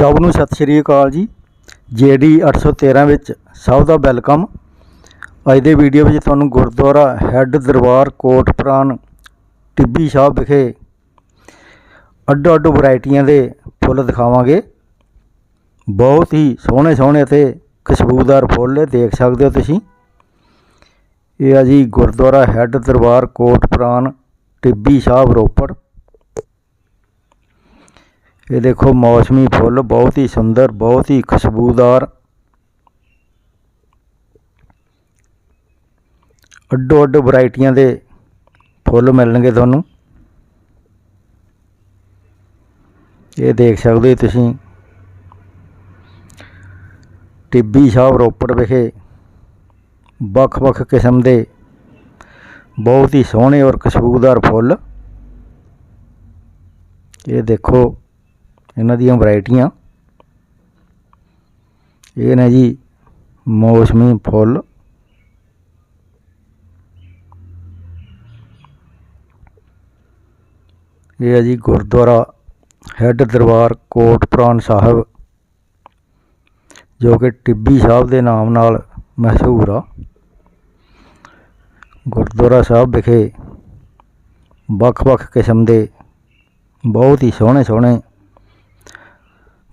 ਸਭ ਨੂੰ ਸਤਿ ਸ਼੍ਰੀ ਅਕਾਲ ਜੀ। ਜੀਡੀ 813 ਵਿੱਚ ਸਭ ਦਾ ਵੈਲਕਮ। ਅੱਜ ਦੇ ਵੀਡੀਓ ਵਿੱਚ ਤੁਹਾਨੂੰ ਗੁਰਦੁਆਰਾ ਹੈੱਡ ਦਰਬਾਰ ਕੋਟ ਪ੍ਰਾਨ ਟਿੱਬੀ ਸਾਹਿਬ ਵਿਖੇ ਅੱਡੋ ਅੱਡ ਵੈਰਾਈਟੀਆਂ ਦੇ ਫੁੱਲ ਦਿਖਾਵਾਂਗੇ। ਬਹੁਤ ਹੀ ਸੋਹਣੇ ਸੋਹਣੇ ਅਤੇ ਖੁਸ਼ਬੂਦਾਰ ਫੁੱਲ ਦੇਖ ਸਕਦੇ ਹੋ ਤੁਸੀਂ। ਇਹ ਆ ਜੀ ਗੁਰਦੁਆਰਾ ਹੈੱਡ ਦਰਬਾਰ ਕੋਟ ਪ੍ਰਾਨ ਟਿੱਬੀ ਸਾਹਿਬ ਰੋਪੜ। ਇਹ ਦੇਖੋ ਮੌਸਮੀ ਫੁੱਲ ਬਹੁਤ ਹੀ ਸੁੰਦਰ, ਬਹੁਤ ਹੀ ਖੁਸ਼ਬੂਦਾਰ। ਅੱਡੋ ਅੱਡ ਵੈਰਾਈਟੀਆਂ ਦੇ ਫੁੱਲ ਮਿਲਣਗੇ ਤੁਹਾਨੂੰ। ਇਹ ਦੇਖ ਸਕਦੇ ਹੋ ਤੁਸੀਂ। ਟਿੱਬੀ ਸਾਹਿਬ ਰੋਪੜ ਵਿਖੇ ਵੱਖ-ਵੱਖ ਕਿਸਮ ਦੇ ਬਹੁਤ ਹੀ ਸੋਹਣੇ ਔਰ ਖੁਸ਼ਬੂਦਾਰ ਫੁੱਲ। ਇਹ ਦੇਖੋ ਇਹਨਾਂ ਦੀਆਂ ਵੈਰਾਈਟੀਆਂ। ਇਹ ਨੇ ਜੀ ਮੌਸਮੀ ਫੁੱਲ। ਇਹ ਹੈ ਜੀ ਗੁਰਦੁਆਰਾ ਹੈੱਡ ਦਰਬਾਰ ਕੋਟ ਪ੍ਰਾਨ ਸਾਹਿਬ, ਜੋ ਕਿ ਟਿੱਬੀ ਸਾਹਿਬ ਦੇ ਨਾਮ ਨਾਲ ਮਸ਼ਹੂਰ ਆ। ਗੁਰਦੁਆਰਾ ਸਾਹਿਬ ਵਿਖੇ ਵੱਖ-ਵੱਖ ਕਿਸਮ ਦੇ ਬਹੁਤ ਹੀ ਸੋਹਣੇ ਸੋਹਣੇ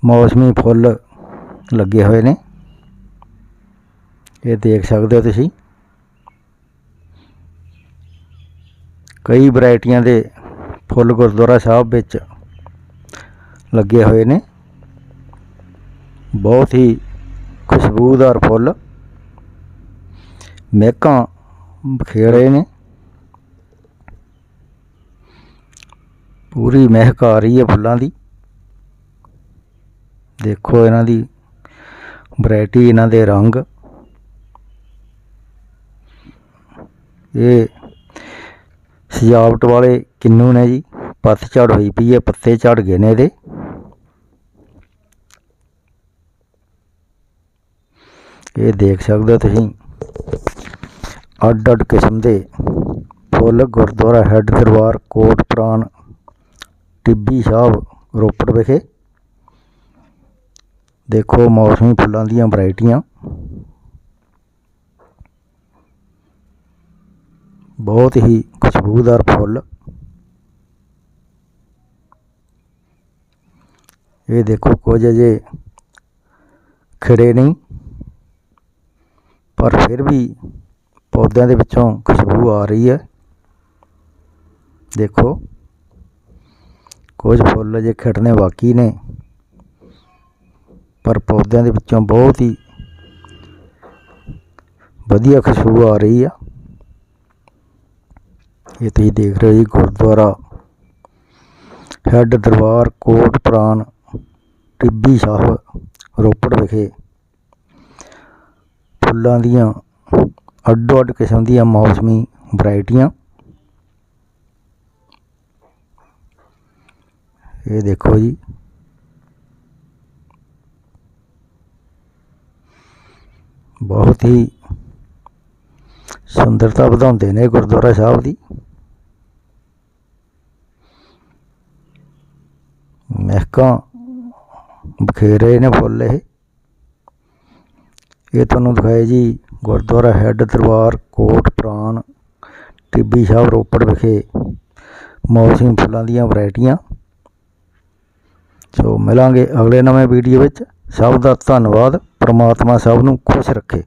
ਮੌਸਮੀ ਫੁੱਲ ਲੱਗੇ ਹੋਏ ਨੇ। ਇਹ ਦੇਖ ਸਕਦੇ ਹੋ ਤੁਸੀਂ। ਕਈ ਵੈਰਾਈਟੀਆਂ ਦੇ ਫੁੱਲ ਗੁਰਦੁਆਰਾ ਸਾਹਿਬ ਵਿੱਚ ਲੱਗੇ ਹੋਏ ਨੇ। ਬਹੁਤ ਹੀ ਖੁਸ਼ਬੂਦਾਰ ਫੁੱਲ। ਮਹਿਕਾਂ ਬਖੇੜੇ ਨੇ। ਪੂਰੀ ਮਹਿਕ ਆ ਰਹੀ ਹੈ ਫੁੱਲਾਂ ਦੀ। ਦੇਖੋ ਇਹਨਾਂ ਦੀ ਵੈਰਾਈਟੀ ਇਹਨਾਂ ਦੇ ਰੰਗ। ਇਹ ਸਜਾਵਟ ਵਾਲੇ ਕਿੰਨੂ ਨੇ ਜੀ? ਪੱਤਝੜ ਹੋਈ ਪਈ ਹੈ, ਪੱਤੇ ਝੜ ਗਏ ਨੇ ਇਹਦੇ। ਇਹ ਦੇਖ ਸਕਦੇ ਹੋ ਤੁਸੀਂ ਅੱਡ ਅੱਡ ਕਿਸਮ ਦੇ ਫੁੱਲ, ਗੁਰਦੁਆਰਾ ਹੈੱਡ ਦਰਬਾਰ, ਕੋਟ ਪ੍ਰਾਨ ਟਿੱਬੀ ਸਾਹਿਬ, ਰੋਪੜ ਵਿਖੇ। ਦੇਖੋ ਮੌਸਮੀ ਫੁੱਲਾਂ ਦੀਆਂ ਵੈਰਾਈਟੀਆਂ। ਬਹੁਤ ਹੀ ਖੁਸ਼ਬੂਦਾਰ ਫੁੱਲ। ਇਹ ਦੇਖੋ ਕੁਝ ਅਜੇ ਖਿੜੇ ਨਹੀਂ, ਪਰ ਫਿਰ ਵੀ ਪੌਦਿਆਂ ਦੇ ਵਿੱਚੋਂ ਖੁਸ਼ਬੂ ਆ ਰਹੀ ਹੈ। ਦੇਖੋ ਕੁਝ ਫੁੱਲ ਅਜੇ ਖਿੜਨੇ ਬਾਕੀ ਨੇ। ਪਰ ਪੌਦਿਆਂ ਦੇ ਵਿੱਚੋਂ ਬਹੁਤ ਹੀ ਵਧੀਆ ਖੁਸ਼ਬੂ ਆ ਰਹੀ ਆ। ਇਹ ਤੁਸੀਂ ਦੇਖ ਰਹੇ ਹੋ ਜੀ ਗੁਰਦੁਆਰਾ ਹੈੱਡ ਦਰਬਾਰ ਕੋਟ ਪ੍ਰਾਨ ਟਿੱਬੀ ਸਾਹਿਬ, ਰੋਪੜ ਵਿਖੇ। ਫੁੱਲਾਂ ਦੀਆਂ ਅੱਡੋ ਅੱਡ ਕਿਸਮ ਦੀਆਂ ਮੌਸਮੀ ਵੈਰਾਈਟੀਆਂ। ਇਹ ਦੇਖੋ ਜੀ ਬਹੁਤ ਹੀ ਸੁੰਦਰਤਾ ਵਧਾਉਂਦੇ ਨੇ ਗੁਰਦੁਆਰਾ ਸਾਹਿਬ ਦੀ। ਮਹਿਕਾਂ ਬਖੇਰੇ ਨੇ ਫੁੱਲ ਇਹ। ਇਹ ਤੁਹਾਨੂੰ ਦਿਖਾਏ ਜੀ ਗੁਰਦੁਆਰਾ ਹੈੱਡ ਦਰਬਾਰ ਕੋਟ ਪ੍ਰਾਨ ਟਿੱਬੀ ਸਾਹਿਬ ਰੋਪੜ ਵਿਖੇ ਮੌਸਮੀ ਫੁੱਲਾਂ ਦੀਆਂ ਵੈਰਾਈਟੀਆਂ। ਸੋ ਮਿਲਾਂਗੇ ਅਗਲੇ ਨਵੇਂ ਵੀਡੀਓ ਵਿੱਚ। ਸਭ ਦਾ ਧੰਨਵਾਦ ਪ੍ਰਮਾਤਮਾ ਸਭ ਨੂੰ ਖੁਸ਼ ਰੱਖੇ।